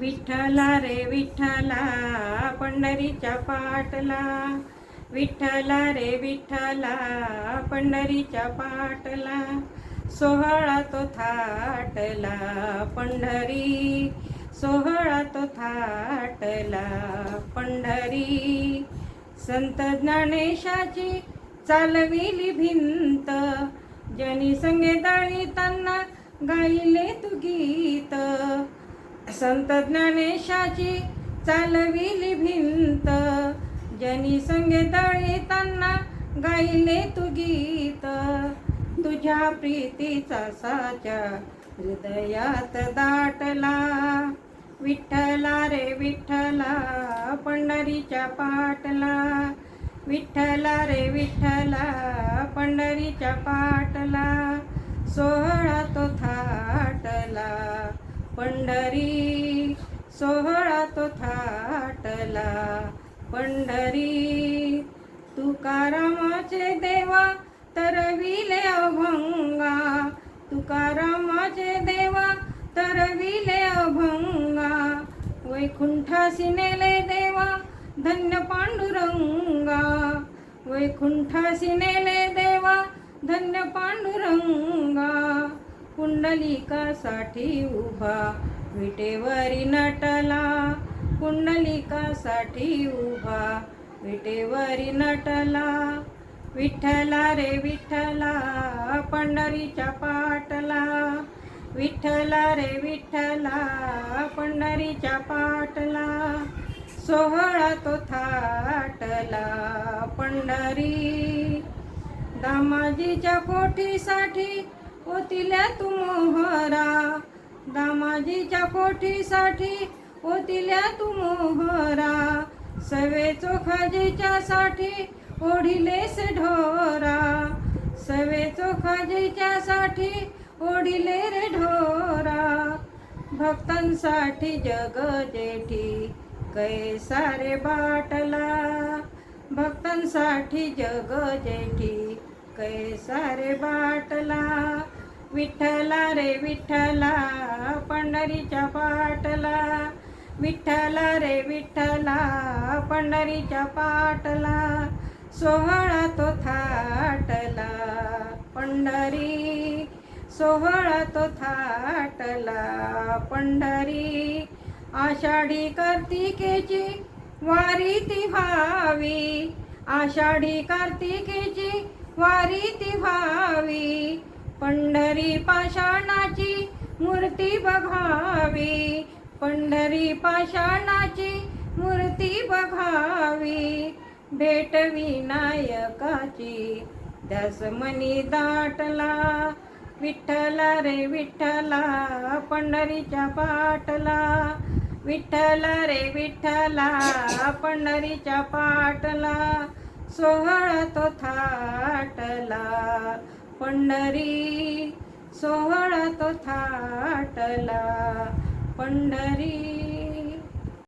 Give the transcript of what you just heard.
विठ्ठला रे विठ्ठला पंढरीच्या पाटला. विठ्ठला रे विठ्ठला पंढरीच्या पाटला. सोहळा तो थाटला पंढरी. सोहळा तो थाटला पंढरी. संत ज्ञानेशाची चालविली भिंत. जनी संगे दळीताना गायले तू गीत. संत ज्ञानेशाची चालविली भिंत. जनी संगे दळीताना गायले तू गीत. तुझ्या प्रीतीचा साचा हृदयात दाटला. विठ्ठला रे विठ्ठला पंढरीच्या पाटला. विठ्ठला रे विठ्ठला पंढरीच्या पाटला. सोहळा तो थाटला. पंढरी सोहळा तो थाटला. पंढरी तुकारामाचे देवा तरविले अभंगा. तुकारामाचे देवा तरविले अभंगा. वैकुंठासी नेले देवा धन्य पांडुरंगा. वैकुंठासी नेले देवा धन्य पांडुरंगा. कुंडलिकासाठी उभा विटेवरी नटला. कुंडलिकासाठी उभा विटेवरी नटला. विठ्ठला रे विठ्ठला पंढरीच्या पाटला. विठ्ठला रे विठ्ठला पंढरीच्या पाटला. सोहळा तो थाटला पंढरी. दामाजीच्या कोठीसाठी ओतिल्या तू मोहरा. दामाजीच्या कोठीसाठी ओतिल्या तू मोहरा. सवे चोखाजीच्या साठी ओढिलेस ढोरा. सवे चोखाजीच्या साठी ओढिले रे ढोरा. भक्तांसाठी जग जेठी कैसारे बाटला. भक्तांसाठी जग जेठी कैसारे बाटला. विठ्ठला रे विठ्ठला पंढरीच्या पाटला. विठ्ठला रे विठ्ठला पंढरीच्या पाटला. सोहळा तो थाटला पंढरी. सोहळा तो थाटला पंढरी. आषाढी कार्तिकेची वारी ती व्हावी. आषाढी कार्तिकेची वारी ती व्हावी. पंढरी पाषाणाची मूर्ती बघावी. पंढरी पाषाणाची मूर्ती बघावी. भेट विनायकाची दसमनी दाटला. विठ्ठला रे विठ्ठला पंढरीच्या पाटला. विठ्ठला रे विठ्ठला पंढरीच्या पाटला. सोहळा तो थाटला. पंढरी सोहळा तो थाटला पंढरी